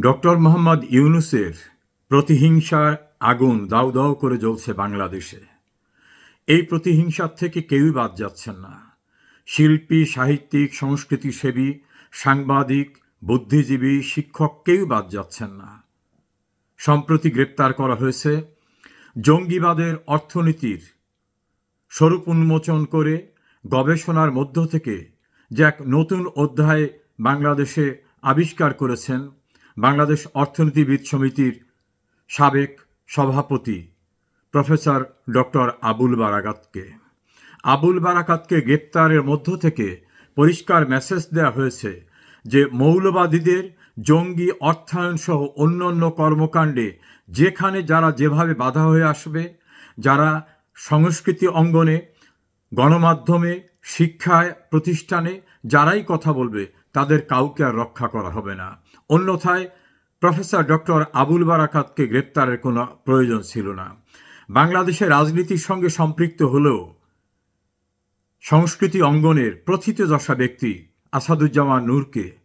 Doctor Mohammad ইউনুসের প্রতিহিংসার আগুন দাউ দাউ করে জ্বলছে বাংলাদেশে। এই প্রতিহিংসার থেকে কেউই বাদ যাচ্ছেন না। শিল্পী, সাহিত্যিক, সংস্কৃতিসেবী, সাংবাদিক, বুদ্ধিজীবী, শিক্ষক কেউ বাদ যাচ্ছেন না। সম্প্রতি গ্রেপ্তার করা হয়েছে জঙ্গিবাদের অর্থনীতির স্বরূপ উন্মোচন করে গবেষণার মধ্য থেকে যে এক নতুন অধ্যায় বাংলাদেশে আবিষ্কার করেছেন বাংলাদেশ অর্থনীতিবিদ সমিতির সাবেক সভাপতি প্রফেসর ডক্টর আবুল বারাকাতকে। আবুল বারাকাতকে গ্রেপ্তারের মধ্য থেকে পরিষ্কার মেসেজ দেওয়া হয়েছে যে মৌলবাদীদের জঙ্গি, অর্থায়ন সহ অন্য অন্য কর্মকাণ্ডে যেখানে যারা যেভাবে বাধা হয়ে আসবে, যারা সংস্কৃতি অঙ্গনে, গণমাধ্যমে, শিক্ষায়, প্রতিষ্ঠানে যারাই কথা বলবে, তাদের কাউকে আর রক্ষা করা হবে না। অন্যথায় প্রফেসর ডক্টর আবুল বারাকাতকে গ্রেপ্তারের কোনো প্রয়োজন ছিল না। বাংলাদেশের রাজনীতির সঙ্গে সম্পৃক্ত হলেও সংস্কৃতি অঙ্গনের প্রথিত প্রথিতযশা ব্যক্তি আসাদুজ্জামান নূরকে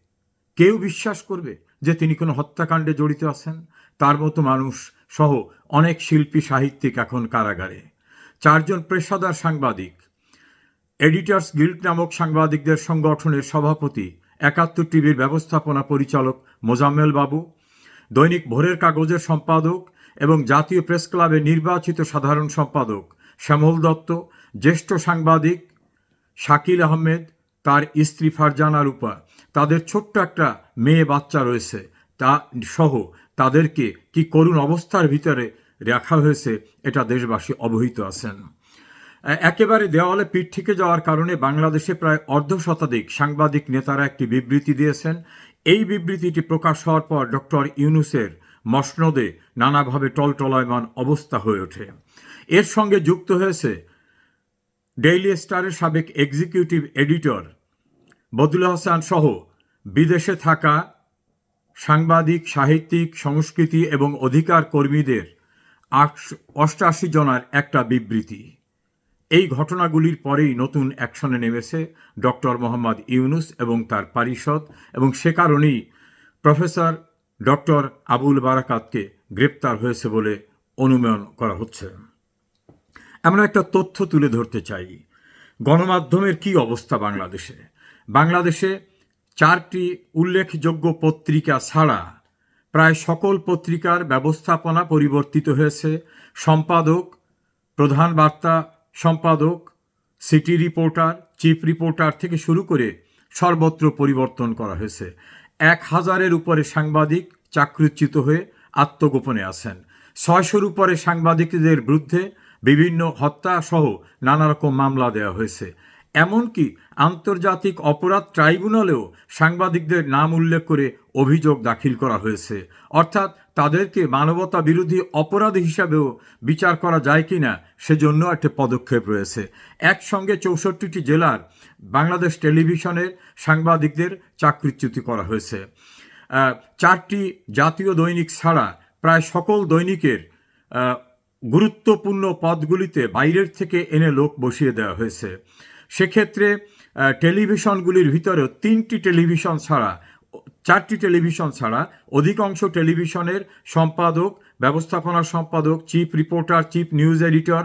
কেউ বিশ্বাস করবে যে তিনি কোনো হত্যাকাণ্ডে জড়িত আছেন? তার মতো মানুষ সহ অনেক শিল্পী সাহিত্যিক এখন কারাগারে। চারজন পেশাদার সাংবাদিক, এডিটার্স গিল্ড নামক সাংবাদিকদের সংগঠনের সভাপতি একাত্তর টিভির ব্যবস্থাপনা পরিচালক মোজাম্মেল বাবু, দৈনিক ভোরের কাগজের সম্পাদক এবং জাতীয় প্রেস ক্লাবের নির্বাচিত সাধারণ সম্পাদক শ্যামল দত্ত, জ্যেষ্ঠ সাংবাদিক শাকিল আহমেদ, তার স্ত্রী ফারজানা রূপা। তাদের ছোট্ট একটা মেয়ে বাচ্চা রয়েছে। তা সহ তাদেরকে কি করুণ অবস্থার ভিতরে রাখা হয়েছে, এটা দেশবাসী অবহিত আছেন। একেবারে দেওয়ালে পিঠ থেকে যাওয়ার কারণে বাংলাদেশে প্রায় অর্ধ শতাধিক সাংবাদিক নেতারা একটি বিবৃতি দিয়েছেন। এই বিবৃতিটি প্রকাশ হওয়ার পর ডক্টর ইউনুসের মসনদে নানাভাবে টলটলায়মান অবস্থা হয়ে ওঠে। এর সঙ্গে যুক্ত হয়েছে ডেইলি স্টারের সাবেক এক্সিকিউটিভ এডিটর বদুল হাসান সহ বিদেশে থাকা সাংবাদিক, সাহিত্যিক, সংস্কৃতি এবং অধিকার কর্মীদের আটশো, অষ্টাশি জনার একটা বিবৃতি। এই ঘটনাগুলির পরেই নতুন অ্যাকশনে নেমেছে ডক্টর মোহাম্মদ ইউনুস এবং তার পারিষদ এবং সে কারণেই প্রফেসর ডক্টর আবুল বারাকাতকে গ্রেপ্তার হয়েছে বলে অনুমান করা হচ্ছে। আমরা একটা তথ্য তুলে ধরতে চাই। গণমাধ্যমের কি অবস্থা বাংলাদেশে? বাংলাদেশে চারটি উল্লেখযোগ্য পত্রিকা ছাড়া প্রায় সকল পত্রিকার ব্যবস্থাপনা পরিবর্তিত হয়েছে। সম্পাদক, প্রধান বার্তা সম্পাদক, সিটি রিপোর্টার, চিফ রিপোর্টার থেকে শুরু করে সর্বত্র পরিবর্তন করা হয়েছে। এক হাজারের উপরে সাংবাদিক চাকরিচ্যুত হয়ে আত্মগোপনে আছেন। ছয়শোর উপরে সাংবাদিকদের বিরুদ্ধে বিভিন্ন হত্যা সহ নানা রকম মামলা দেওয়া হয়েছে। এমনকি আন্তর্জাতিক অপরাধ ট্রাইব্যুনালেও সাংবাদিকদের নাম উল্লেখ করে অভিযোগ দাখিল করা হয়েছে। অর্থাৎ তাদেরকে মানবতা বিরোধী অপরাধ হিসাবেও বিচার করা যায় কি না সেজন্য একটা পদক্ষেপ রয়েছে। একসঙ্গে চৌষট্টিটি জেলার বাংলাদেশ টেলিভিশনের সাংবাদিকদের চাকরিচ্যুতি করা হয়েছে। চারটি জাতীয় দৈনিক ছাড়া প্রায় সকল দৈনিকের গুরুত্বপূর্ণ পদগুলিতে বাইরের থেকে এনে লোক বসিয়ে দেওয়া হয়েছে। সেক্ষেত্রে টেলিভিশনগুলির ভিতরেও তিনটি টেলিভিশন ছাড়া চারটি টেলিভিশন ছাড়া অধিকাংশ টেলিভিশনের সম্পাদক, ব্যবস্থাপনা সম্পাদক, chief reporter, chief news editor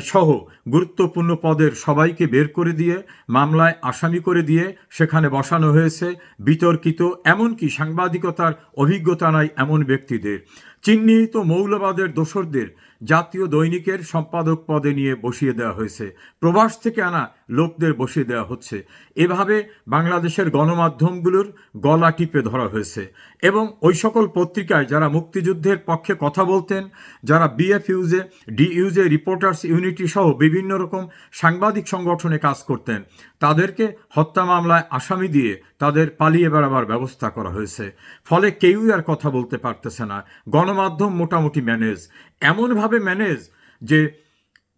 সহ গুরুত্বপূর্ণ পদের সবাইকে বের করে দিয়ে, মামলায় আসামি করে দিয়ে সেখানে বসানো হয়েছে, বিতর্কিত, এমনকি সাংবাদিকতার অভিজ্ঞতা নাই এমন ব্যক্তিদের। চিহ্নিত মৌলবাদের দোসরদের জাতীয় দৈনিকের সম্পাদক পদে নিয়ে বসিয়ে দেওয়া হয়েছে। প্রবাস থেকে আনা লোকদের বসিয়ে দেওয়া হচ্ছে। এভাবে বাংলাদেশের গণমাধ্যমগুলোর গলা টিপে ধরা হয়েছে। এবং ওই সকল পত্রিকায় যারা মুক্তিযুদ্ধের পক্ষে কথা বলতেন, যারা BF UJ D UJ reporters unity সহ বিভিন্ন রকম সাংবাদিক সংগঠনে কাজ করতেন, তাদেরকে হত্যা মামলায় আসামি দিয়ে তাদের পালিয়ে বেড়াবার ব্যবস্থা করা হয়েছে। ফলে কেউই আর কথা বলতে পারতেছে না। গণমাধ্যম মোটামুটি ম্যানেজ। এমনভাবে ম্যানেজ যে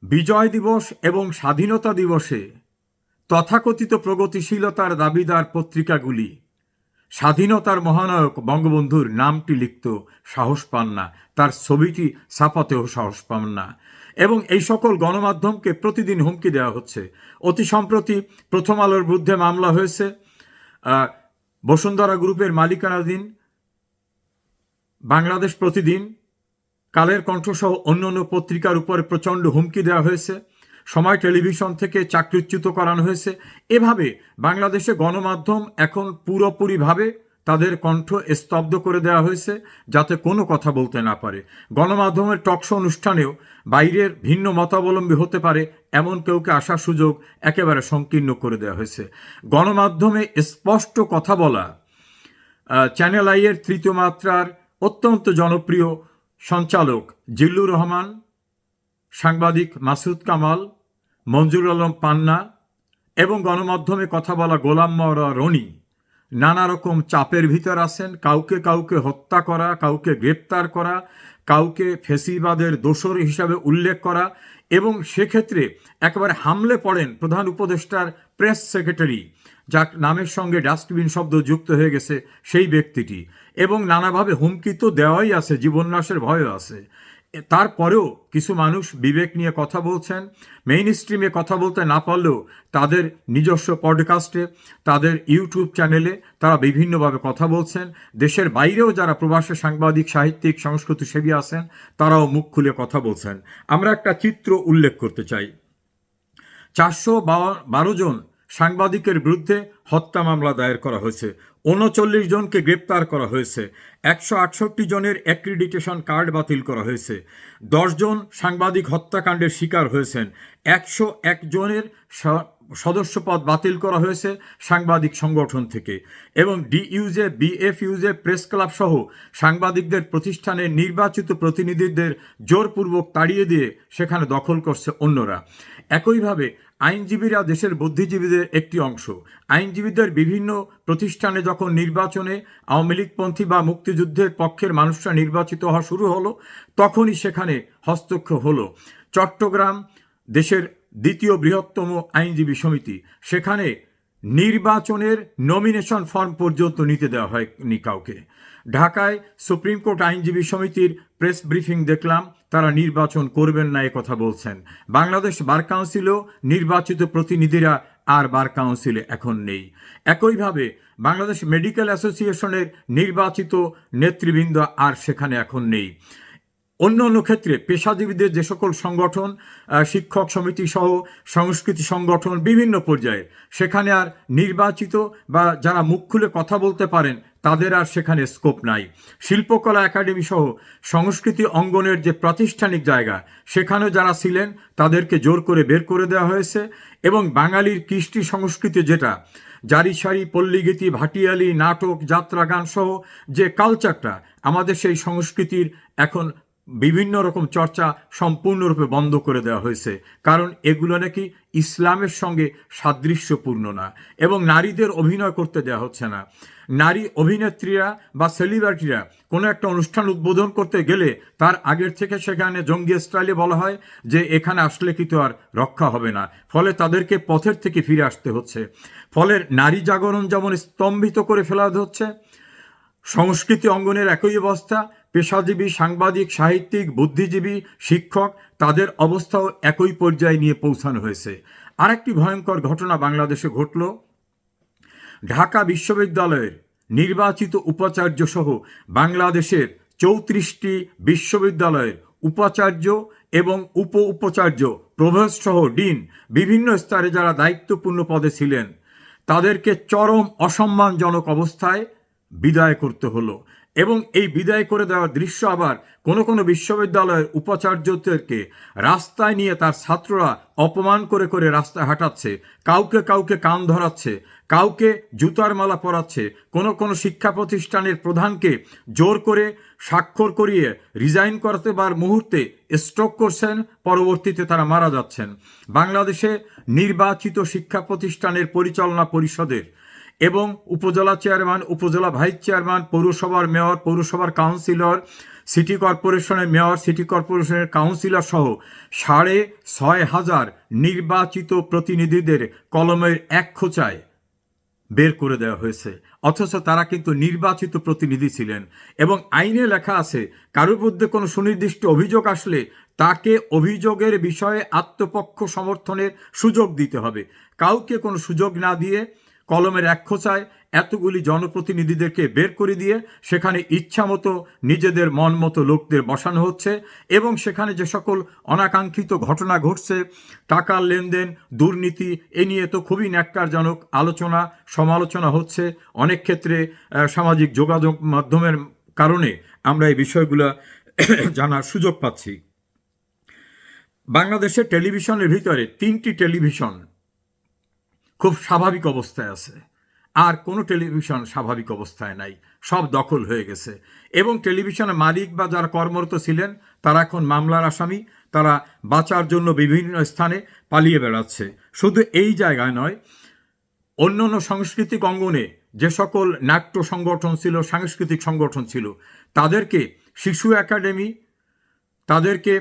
বিজয় দিবস এবং স্বাধীনতা দিবসে তথাকথিত প্রগতিশীলতার দাবিদার পত্রিকাগুলি। স্বাধীনতার মহানায়ক বঙ্গবন্ধুর নামটি লিখত সাহস পান না, তার ছবিটি ছাপাতেও সাহস পান না। এবং এই সকল গণমাধ্যমকে প্রতিদিন হুমকি দেওয়া হচ্ছে। অতি সম্প্রতি প্রথম আলোর বিরুদ্ধে মামলা হয়েছে বসুন্ধরা গ্রুপের মালিকানাধীন বাংলাদেশ প্রতিদিন কালের কণ্ঠসহ অন্য অন্য পত্রিকার উপরে প্রচণ্ড হুমকি দেওয়া হয়েছে। সময় টেলিভিশন থেকে চাকরিচ্যুত করানো হয়েছে। এভাবে বাংলাদেশে গণমাধ্যম এখন পুরোপুরিভাবে তাদের কণ্ঠ স্তব্ধ করে দেওয়া হয়েছে, যাতে কোনো কথা বলতে না পারে। গণমাধ্যমের টকশো অনুষ্ঠানেও বাইরের ভিন্ন মতাবলম্বী হতে পারে এমন কেউকে আসার সুযোগ একেবারে সংকীর্ণ করে দেওয়া হয়েছে। গণমাধ্যমে স্পষ্ট কথা বলা চ্যানেল আইয়ের তৃতীয় মাত্রার অত্যন্ত জনপ্রিয় সঞ্চালক জিল্লুর রহমান, সাংবাদিক মাসুদ কামাল মঞ্জুর আলম পান্না এবং গণমাধ্যমে কথা বলা গোলাম মওরা রনি নানা রকম চাপের ভিতর আছেন, কাউকে কাউকে হত্যা করা, কাউকে গ্রেপ্তার করা, কাউকে ফেসিবাদের দোষর হিসাবে উল্লেখ করা এবং সেক্ষেত্রে একেবারে হামলে পড়েন প্রধান উপদেষ্টার প্রেস সেক্রেটারি, যার নামের সঙ্গে ডাস্টবিন শব্দ যুক্ত হয়ে গেছে সেই ব্যক্তিটি এবং নানাভাবে হুমকি তো দেওয়াই আছে, জীবননাশের ভয়ও আছে। তারপরেও কিছু মানুষ বিবেক নিয়ে কথা বলছেন মেইন স্ট্রিমে কথা বলতে না পারলেও তাদের নিজস্ব পডকাস্টে তাদের ইউটিউব চ্যানেলে তারা বিভিন্নভাবে কথা বলছেন। দেশের বাইরেও যারা প্রবাসী সাংবাদিক, সাহিত্যিক, সংস্কৃতি সেবী আছেন, তারাও মুখ খুলে কথা বলছেন। আমরা একটা চিত্র উল্লেখ করতে চাই। চারশো বারো জন সাংবাদিকের বিরুদ্ধে হত্যা মামলা দায়ের করা হয়েছে। উনচল্লিশ জনকে গ্রেপ্তার করা হয়েছে। একশো আটষট্টি জনের অ্যাক্রিডিটেশন কার্ড বাতিল করা হয়েছে। দশজন সাংবাদিক হত্যাকাণ্ডের শিকার হয়েছেন। একশো এক জনের স- সদস্যপদ বাতিল করা হয়েছে সাংবাদিক সংগঠন থেকে। এবং ডিইউজে, বিএফইউজে, প্রেস ক্লাব সহ সাংবাদিকদের প্রতিষ্ঠানের নির্বাচিত প্রতিনিধিদের জোরপূর্বক তাড়িয়ে দিয়ে সেখানে দখল করছে অন্যরা। একইভাবে আইনজীবীরা দেশের বুদ্ধিজীবীদের একটি অংশ। আইনজীবীদের বিভিন্ন প্রতিষ্ঠানে যখন নির্বাচনে আওয়ামী লীগপন্থী বা মুক্তিযুদ্ধের পক্ষের মানুষরা নির্বাচিত হওয়া শুরু হলো, তখনই সেখানে হস্তক্ষেপ হলো। চট্টগ্রাম দেশের দ্বিতীয় বৃহত্তম আইনজীবী সমিতি। সেখানে নির্বাচনের নমিনেশন ফর্ম পর্যন্ত নিতে দেওয়া হয়নি কাউকে। ঢাকায় সুপ্রিম কোর্ট আইনজীবী সমিতির প্রেস ব্রিফিং দেখলাম। তারা নির্বাচন করবেন না কথা বলছেন। বাংলাদেশ বার কাউন্সিলেও নির্বাচিত প্রতিনিধিরা আর বার কাউন্সিলে এখন নেই। একইভাবে বাংলাদেশ মেডিকেল অ্যাসোসিয়েশনের নির্বাচিত নেতৃবৃন্দ আর সেখানে এখন নেই। অন্য অন্য ক্ষেত্রে পেশাজীবীদের যে সকল সংগঠন শিক্ষক সমিতি সহ সংস্কৃতি সংগঠন বিভিন্ন পর্যায়ে, সেখানে আর নির্বাচিত বা যারা মুখ খুলে কথা বলতে পারেন তাদের আর সেখানে স্কোপ নাই। শিল্পকলা একাডেমি সহ সংস্কৃতি অঙ্গনের যে প্রাতিষ্ঠানিক জায়গা, সেখানেও যারা ছিলেন, তাদেরকে জোর করে বের করে দেওয়া হয়েছে এবং বাঙালির কৃষ্টি সংস্কৃতি যেটা, জারি সারি, পল্লীগীতি, ভাটিয়ালি, নাটক, যাত্রা গান সহ যে কালচারটা আমাদের সেই সংস্কৃতির এখন বিভিন্ন রকম চর্চা সম্পূর্ণরূপে বন্ধ করে দেওয়া হয়েছে। কারণ এগুলো নাকি ইসলামের সঙ্গে সাদৃশ্যপূর্ণ না এবং নারীদের অভিনয় করতে দেওয়া হচ্ছে না। নারী অভিনেত্রীরা বা সেলিব্রিটিরা কোনো একটা অনুষ্ঠান উদ্বোধন করতে গেলে তার আগের থেকে সেখানে জঙ্গি স্টাইলে বলা হয় যে এখানে আসলে কিন্তু আর রক্ষা হবে না। ফলে তাদেরকে পথের থেকে ফিরে আসতে হচ্ছে। ফলে নারী জাগরণ যেমন স্তম্ভিত করে ফেলা হচ্ছে, সংস্কৃতি অঙ্গনের একই অবস্থা, পেশাজীবী, সাংবাদিক, সাহিত্যিক, বুদ্ধিজীবী, শিক্ষক, তাদের অবস্থাও একই পর্যায়ে নিয়ে পৌঁছানো হয়েছে। আরেকটি ভয়ঙ্কর ঘটনা বাংলাদেশে ঘটল। ঢাকা বিশ্ববিদ্যালয়ের নির্বাচিত উপাচার্য সহ বাংলাদেশের চৌত্রিশটি বিশ্ববিদ্যালয়ের উপাচার্য এবং উপ উপাচার্য প্রভেস্ট সহ ডিন বিভিন্ন স্তরে যারা দায়িত্বপূর্ণ পদে ছিলেন, তাদেরকে চরম অসম্মানজনক অবস্থায় বিদায় করতে হলো। এবং এই বিদায় করে দেওয়ার দৃশ্য আবার কোনো কোনো বিশ্ববিদ্যালয়ের উপাচার্যদেরকে রাস্তায় নিয়ে তার ছাত্ররা অপমান করে করে রাস্তায় হাঁটাচ্ছে, কাউকে কাউকে কান ধরাচ্ছে, কাউকে জুতার মালা পরাচ্ছে, কোনো কোনো শিক্ষা প্রতিষ্ঠানের প্রধানকে জোর করে স্বাক্ষর করিয়ে রিজাইন করতে বার মুহূর্তে স্ট্রোক করছেন, পরবর্তীতে তারা মারা যাচ্ছেন। বাংলাদেশে নির্বাচিত শিক্ষা প্রতিষ্ঠানের পরিচালনা পরিষদের এবং উপজেলা চেয়ারম্যান, উপজেলা ভাইস চেয়ারম্যান, পৌরসভার মেয়র, পৌরসভার কাউন্সিলর, সিটি কর্পোরেশনের মেয়র, সিটি কর্পোরেশনের কাউন্সিলর সহ সাড়ে ছয় হাজার নির্বাচিত প্রতিনিধিদের কলমের এক খোঁচায় বের করে দেওয়া হয়েছে। অথচ তারা কিন্তু নির্বাচিত প্রতিনিধি ছিলেন এবং আইনে লেখা আছে, কারোর মধ্যে কোনো সুনির্দিষ্ট অভিযোগ আসলে তাকে অভিযোগের বিষয়ে আত্মপক্ষ সমর্থনের সুযোগ দিতে হবে। কাউকে কোনো সুযোগ না দিয়ে কলমের এক খোঁচায় এতগুলি জনপ্রতিনিধিদেরকে বের করে দিয়ে সেখানে ইচ্ছামতো নিজেদের মন মতো লোকদের বসানো হচ্ছে এবং সেখানে যে সকল অনাকাঙ্ক্ষিত ঘটনা ঘটছে টাকার লেনদেন, দুর্নীতি, এ নিয়ে তো খুবই ন্যাক্কারজনক আলোচনা, সমালোচনা হচ্ছে। অনেক ক্ষেত্রে সামাজিক যোগাযোগ মাধ্যমের কারণে আমরা এই বিষয়গুলো জানার সুযোগ পাচ্ছি। বাংলাদেশের টেলিভিশনের ভিতরে তিনটি টেলিভিশন খুব স্বাভাবিক অবস্থায় আছে। আর কোনো টেলিভিশন স্বাভাবিক অবস্থায় নাই। সব দখল হয়ে গেছে। এবং টেলিভিশনের মালিক বা যারা কর্মরত ছিলেন, তারা এখন মামলার আসামি। তারা বাঁচার জন্য বিভিন্ন স্থানে পালিয়ে বেড়াচ্ছে। শুধু এই জায়গায় নয় অন্য অন্য সাংস্কৃতিক অঙ্গনে যে সকল নাট্য সংগঠন ছিল, সাংস্কৃতিক সংগঠন ছিল, তাদেরকে শিশু একাডেমি, তাদেরকে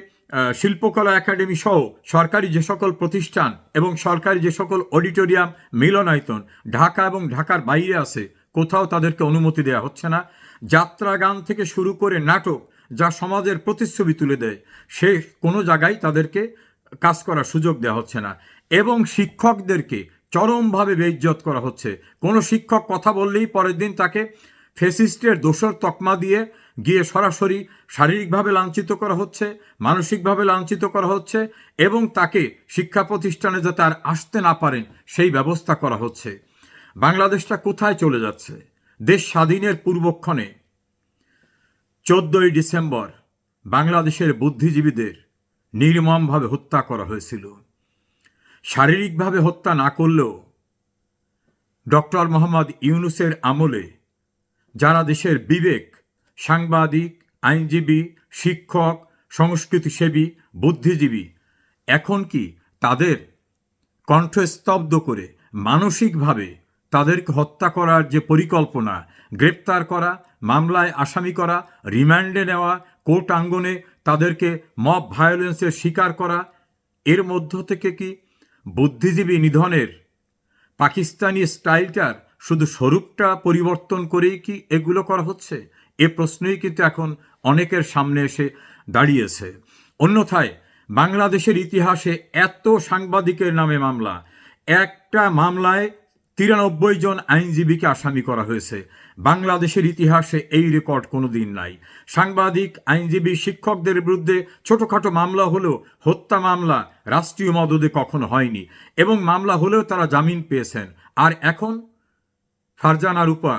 শিল্পকলা একাডেমি সহ সরকারি যে সকল প্রতিষ্ঠান এবং সরকারি যে সকল অডিটোরিয়াম মিলনায়তন ঢাকা এবং ঢাকার বাইরে আছে, কোথাও তাদেরকে অনুমতি দেওয়া হচ্ছে না। যাত্রা গান থেকে শুরু করে নাটক যা সমাজের প্রতিচ্ছবি তুলে দেয়, সে কোনো জায়গায় তাদেরকে কাজ করার সুযোগ দেওয়া হচ্ছে না এবং শিক্ষকদেরকে চরমভাবে বেইজ্জত করা হচ্ছে। কোনো শিক্ষক কথা বললেই পরের দিন তাকে ফেসিস্টের দোষর তকমা দিয়ে গিয়ে সরাসরি শারীরিকভাবে লাঞ্ছিত করা হচ্ছে, মানসিকভাবে লাঞ্ছিত করা হচ্ছে এবং তাকে শিক্ষা প্রতিষ্ঠানে যাতে আর আসতে না পারেন সেই ব্যবস্থা করা হচ্ছে। বাংলাদেশটা কোথায় চলে যাচ্ছে? দেশ স্বাধীনের পূর্বক্ষণে। চোদ্দই ডিসেম্বর বাংলাদেশের বুদ্ধিজীবীদের নির্মমভাবে হত্যা করা হয়েছিল। শারীরিকভাবে হত্যা না করলেও ডক্টর মোহাম্মদ ইউনুসের আমলে যারা দেশের বিবেক সাংবাদিক, আইনজীবী, শিক্ষক, সংস্কৃতিসেবী, বুদ্ধিজীবী। এখন কি তাদের কণ্ঠস্তব্ধ করে মানসিকভাবে তাদেরকে হত্যা করার যে পরিকল্পনা, গ্রেপ্তার করা, মামলায় আসামি করা, রিমান্ডে নেওয়া, কোর্ট আঙ্গনে তাদেরকে মব ভায়োলেন্সের শিকার করা, এর মধ্য থেকে কি বুদ্ধিজীবী নিধনের পাকিস্তানি স্টাইলটার শুধু স্বরূপটা পরিবর্তন করেই কি এগুলো করা হচ্ছে? এ প্রশ্নই কিন্তু এখন অনেকের সামনে এসে দাঁড়িয়েছে। অন্যথায় বাংলাদেশের ইতিহাসে এত সাংবাদিকের নামে মামলা। একটা মামলায় তিরানব্বই জন আইনজীবীকে আসামি করা হয়েছে। বাংলাদেশের ইতিহাসে এই রেকর্ড কোনো দিন নাই। সাংবাদিক, আইনজীবী, শিক্ষকদের বিরুদ্ধে ছোটখাটো মামলা হলেও হত্যা মামলা রাষ্ট্রীয় মদদে কখনো হয়নি এবং মামলা হলেও তারা জামিন পেয়েছেন। আর এখন ফারজানা রূপা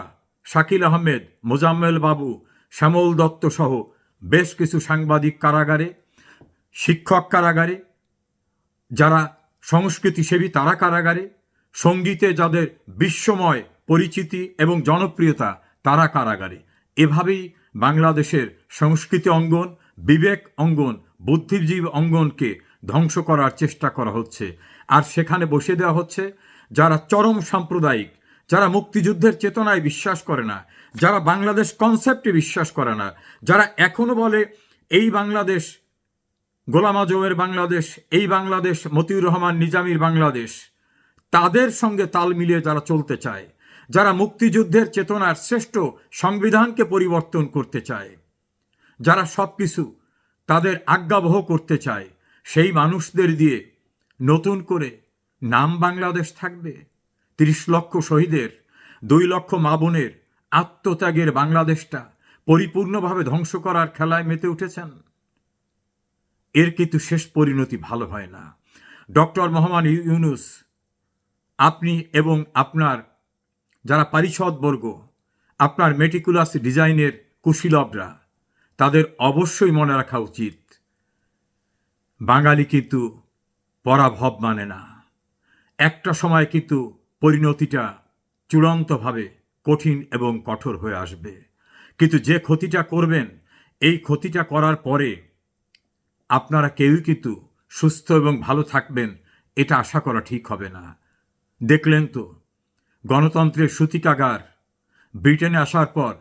শাকিল আহমেদ, মোজাম্মেল বাবু, শ্যামল দত্ত সহ বেশ কিছু সাংবাদিক কারাগারে, শিক্ষক কারাগারে, যারা সংস্কৃতিসেবী তারা কারাগারে, সঙ্গীতে যাদের বিশ্বময় পরিচিতি এবং জনপ্রিয়তা তারা কারাগারে। এভাবেই বাংলাদেশের সংস্কৃতি অঙ্গন, বিবেক অঙ্গন, বুদ্ধিজীবী অঙ্গনকে ধ্বংস করার চেষ্টা করা হচ্ছে। আর সেখানে বসে দেওয়া হচ্ছে যারা চরম সাম্প্রদায়িক যারা মুক্তিযুদ্ধের চেতনায় বিশ্বাস করে না, যারা বাংলাদেশ কনসেপ্টে বিশ্বাস করে না, যারা এখনও বলে, এই বাংলাদেশ, গোলাম আজমের বাংলাদেশ, এই বাংলাদেশ, মতিউর রহমান নিজামীর বাংলাদেশ, তাদের সঙ্গে তাল মিলিয়ে যারা চলতে চায়, যারা মুক্তিযুদ্ধের চেতনার শ্রেষ্ঠ সংবিধানকে পরিবর্তন করতে চায়, যারা সব কিছু তাদের আজ্ঞাবহ করতে চায়, সেই মানুষদের দিয়ে নতুন করে নাম বাংলাদেশ থাকবে। তিরিশ লক্ষ শহীদের, দুই লক্ষ মা বোনের আত্মত্যাগের বাংলাদেশটা পরিপূর্ণভাবে ধ্বংস করার খেলায় মেতে উঠেছেন। এর কিন্তু শেষ পরিণতি ভালো হয় না। ডক্টর মোহাম্মদ ইউনুস, আপনি এবং আপনার যারা পারিষদবর্গ আপনার মেটিকুলাস ডিজাইনের কুশীলবরা, তাদের অবশ্যই মনে রাখা উচিত, বাঙালি কিন্তু পরাভব মানে না। একটা সময় কিন্তু পরিণতিটা চূড়ান্তভাবে কঠিন এবং কঠোর হয়ে আসবে। কিন্তু যে ক্ষতিটা করবেন, এই ক্ষতিটা করার পরে আপনারা কেউই কিন্তু সুস্থ এবং ভালো থাকবেন, এটা আশা করা ঠিক হবে না। দেখলেন তো, গণতন্ত্রের সূতিকাগার ব্রিটেনে আসার পর,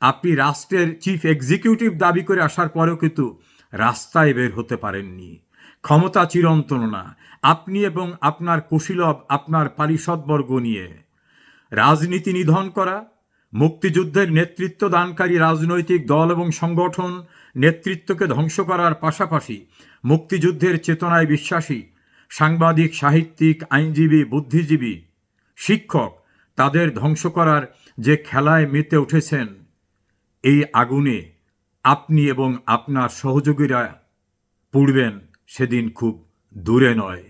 আপনি রাষ্ট্রের চিফ এক্সিকিউটিভ দাবি করে আসার পরেও কিন্তু রাস্তায় বের হতে পারেননি। ক্ষমতা চিরন্তন না। আপনি এবং আপনার কুশীলব আপনার পারিষদবর্গ নিয়ে। রাজনীতি নিধন করা, মুক্তিযুদ্ধের নেতৃত্ব দানকারী রাজনৈতিক দল এবং সংগঠন নেতৃত্বকে ধ্বংস করার পাশাপাশি মুক্তিযুদ্ধের চেতনায় বিশ্বাসী, সাংবাদিক, সাহিত্যিক, আইনজীবী, বুদ্ধিজীবী, শিক্ষক তাদের ধ্বংস করার যে খেলায় মেতে উঠেছেন, এই আগুনে আপনি এবং আপনার সহযোগীরা পুড়বেন সেদিন খুব দূরে নয়।